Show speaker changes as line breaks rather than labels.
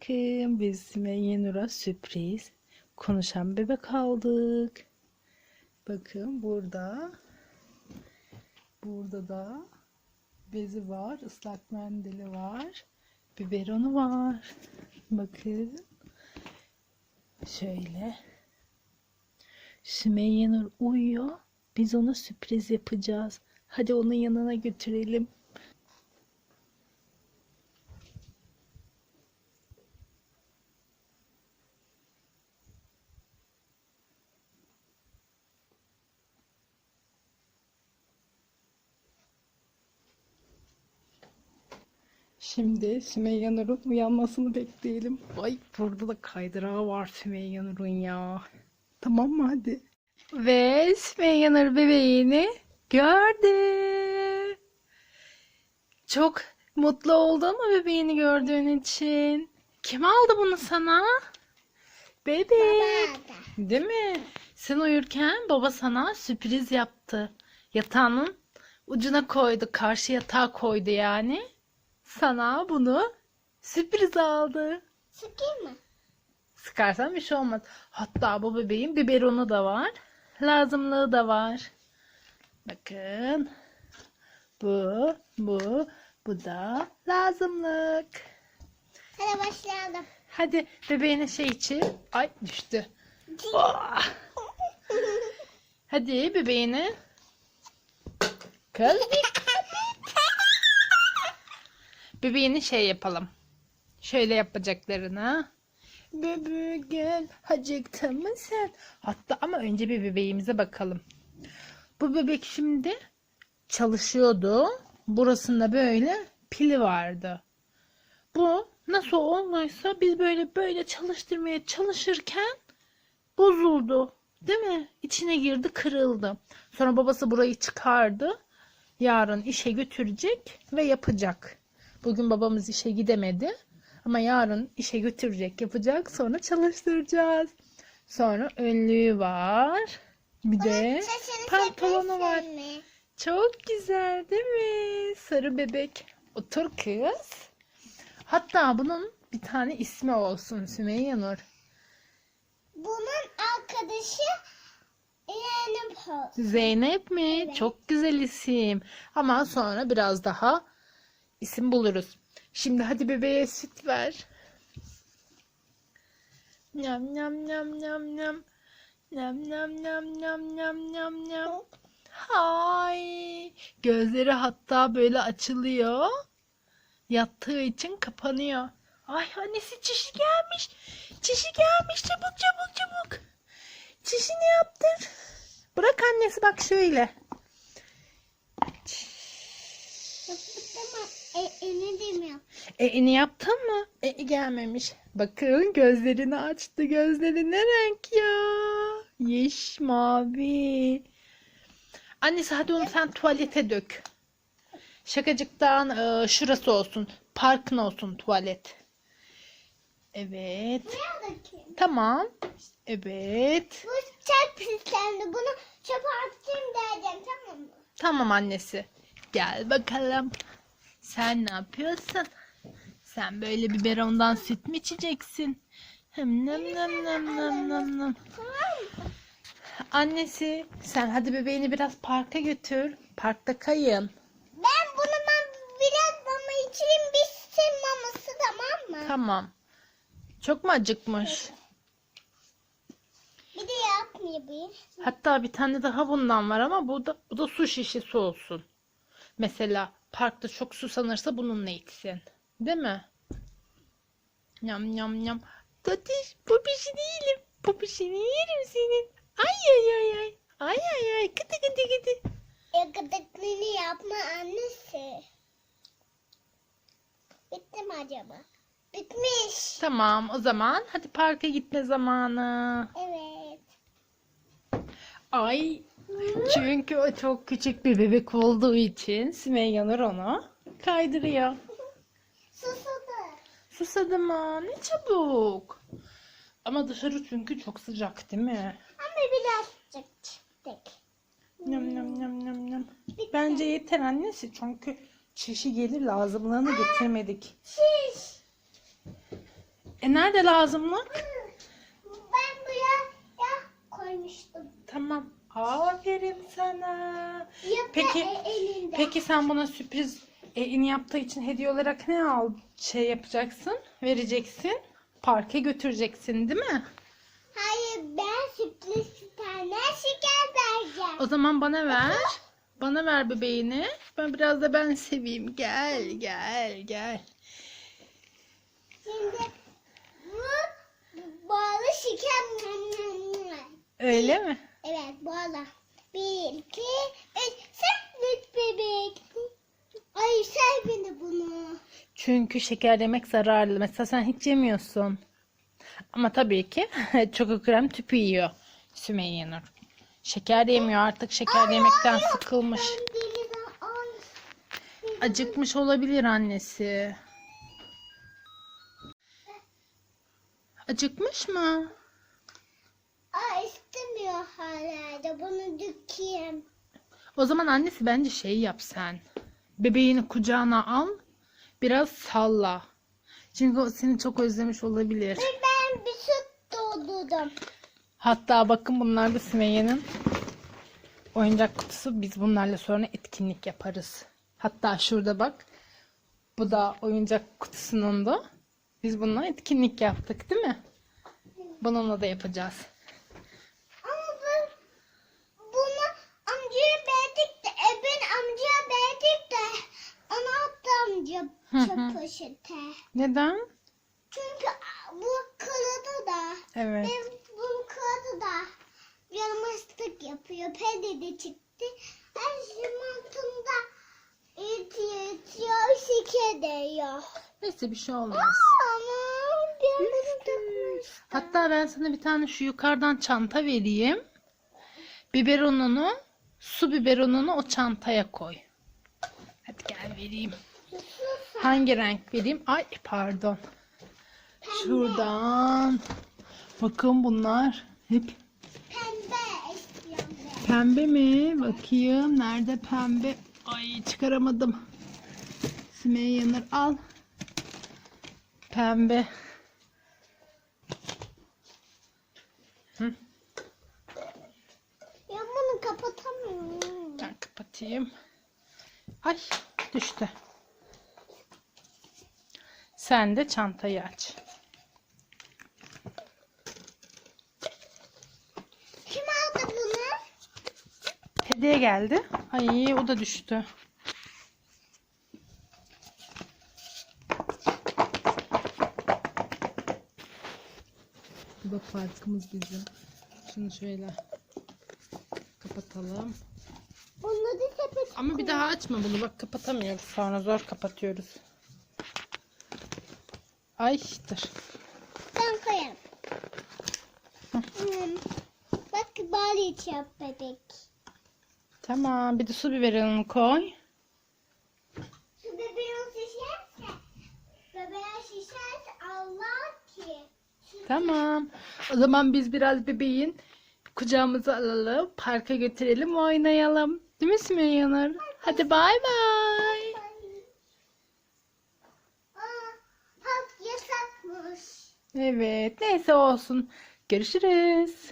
Bakın biz Sümeyye Nur'a sürpriz konuşan bebek aldık. Bakın burada burada da bezi var, ıslak mendili var, biberonu var. Bakın şöyle Sümeyye Nur uyuyor. Biz ona sürpriz yapacağız. Hadi onun yanına götürelim. Şimdi Sümeyye Nur'un uyanmasını bekleyelim. Ay burada da kaydırağı var Sümeyye Nur'un ya. Tamam mı hadi? Ve Sümeyye Nur bebeğini gördü. Çok mutlu oldun mu bebeğini gördüğün için? Kim aldı bunu sana? Bebek. Değil mi? Sen uyurken baba sana sürpriz yaptı. Yatağının ucuna koydu. Karşı yatağa koydu yani. Sana bunu sürpriz aldı.
Sıkayım mı?
Sıkarsan bir şey olmaz. Hatta bu bebeğin biberonu da var. Lazımlığı da var. Bakın. Bu, bu, bu da lazımlık.
Hadi başlayalım.
Hadi bebeğine şey içir. Ay düştü. Oh. Hadi bebeğine. Kız. Bebeğini şey yapalım. Şöyle yapacaklarını. Bebe gel. Acıktın mı sen? Hatta ama önce bir bebeğimize bakalım. Bu bebek şimdi çalışıyordu. Burasında böyle pili vardı. Bu nasıl olduysa biz böyle böyle çalıştırmaya çalışırken bozuldu. Değil mi? İçine girdi, kırıldı. Sonra babası burayı çıkardı. Yarın işe götürecek ve yapacak. Bugün babamız işe gidemedi. Ama yarın işe götürecek, yapacak. Sonra çalıştıracağız. Sonra önlüğü var. Bir de pantolonu var.
mi?
Çok güzel değil mi? Sarı bebek. Otur kız. Hatta bunun bir tane ismi olsun Sümeyye Nur.
Bunun arkadaşı Zeynep.
Zeynep mi?
Evet.
Çok güzel isim. Ama sonra biraz daha isim buluruz. Şimdi hadi bebeğe süt ver. Nyam nyam nyam nyam nyam. Nyam nyam nyam nyam nyam nyam nyam. Hay. Gözleri hatta böyle açılıyor. Yattığı için kapanıyor. Ay annesi çişi gelmiş. Çişi gelmiş çabuk çabuk çabuk. Çişini yaptır. Bırak annesi bak şöyle.
Yaptım e, eni de mi yap?
E, ini yaptın mı? E, gelmemiş. Bakın gözlerini açtı. Gözleri ne renk ya? Yeş mavi. Annesi hadi onu sen tuvalete dök. Şakacıktan e, şurası olsun. Parkın olsun tuvalet. Evet. Tamam. Evet.
Bu çok pislendi. Bunu çöpe atayım diyeceğim tamam mı?
Tamam annesi. Gel bakalım. Sen ne yapıyorsun? Sen böyle biberondan süt mü içeceksin? Hem nem nem nem nem nem nem.
Tamam mı?
Annesi sen hadi bebeğini biraz parka götür. Parkta kayın.
Ben bunu ben biraz mama içeyim bitsin maması tamam mı?
Tamam. Çok mu acıkmış?
Bir de yapmayayım.
Hatta bir tane daha bundan var ama bu da, bu da su şişesi olsun. Mesela parkta çok susanırsa bununla içsin. Değil mi? Yam yam yam. Tatiş popişini yerim. Popişini yerim senin. Ay ay ay ay. Ay ay ay. Kıtı kıtı kıtı.
E gıdıklığını yapma annesi. Bitti mi acaba? Bitmiş.
Tamam o zaman hadi parka gitme zamanı.
Evet.
Ay çünkü o çok küçük bir bebek olduğu için Sümeyye Nur onu kaydırıyor.
Susadı.
Susadı mı? Ne çabuk. Ama dışarı çünkü çok sıcak değil mi?
Ama biraz sıcak çıktık.
Nyam nyam nyam nyam nyam. Bence yeter annesi çünkü çişi gelir lazımlığını getirmedik.
Şiş.
E nerede lazımlık?
Ben buraya ya koymuştum.
Tamam. Aferin sana. Peki,
e- elinde.
Peki sen buna sürpriz elini yaptığı için hediye olarak ne al şey yapacaksın? Vereceksin. Parka götüreceksin değil mi?
Hayır ben sürpriz bir tane şeker vereceğim.
O zaman bana ver. Bana ver bebeğini. Ben biraz da ben seveyim. Gel gel gel.
Şimdi bu bağlı şeker.
Öyle mi?
Evet bağlı. Bir, iki, üç. Sen lüt bebek. Ay sen beni bunu.
Çünkü şeker yemek zararlı. Mesela sen hiç yemiyorsun. Ama tabii ki çoko krem tüpü yiyor Sümeyye Nur. Şeker yemiyor artık. Şeker yemekten sıkılmış. Acıkmış olabilir annesi. Acıkmış mı?
Aa istemiyor hala da bunu dökeyim.
O zaman annesi bence şey yap sen. Bebeğini kucağına al. Biraz salla. Çünkü o seni çok özlemiş olabilir.
Ben bir süt doldurdum.
Hatta bakın bunlar da Sümeyye'nin oyuncak kutusu. Biz bunlarla sonra etkinlik yaparız. Hatta şurada bak. Bu da oyuncak kutusunun da. Biz bununla etkinlik yaptık değil mi? Bununla da yapacağız.
Ama ben bunu amcaya verdik de e, ben amcaya verdik de ona attı amca
Hı hı.
Çöp poşete.
Neden?
Çünkü bu kılıdı da
Evet.
ben bu kılıdı da yaramazlık yapıyor. Perde de çıktı. Her şey mantımda itiyor itiyor şeker değiyor.
Neyse bir şey olmaz.
Ama bunu.
Hatta ben sana bir tane şu yukarıdan çanta vereyim. Biberonunu, su biberonunu o çantaya koy. Hadi gel vereyim. Hangi renk vereyim? Ay pardon. Şuradan. Bakın bunlar hep
Pembe istiyorum ben.
pembe mi? Bakayım nerede pembe? Ay çıkaramadım. Sümeyye Yanır al. Pembe. Hı.
Ya bunu kapatamıyorum.
Ben kapatayım. Ay düştü. Sen de çantayı aç.
Kim aldı bunu?
Hediye geldi. Ay o da düştü. Bu da parkımız bizim. Şunu şöyle kapatalım. Ama bir daha açma bunu. Bak kapatamıyoruz. Sonra zor kapatıyoruz. Ay dur.
Ben koyarım. Hmm. Bak bari iç yap bebek.
Tamam. Bir de su biberini koy.
Şu bebeğin şişerse, bebeğe şişerse Allah ki.
Tamam. O zaman biz biraz bebeğin kucağımıza alalım. Parka götürelim oynayalım. Değil mi Sümeyye? Hadi bay bay. Evet. Neyse olsun. Görüşürüz.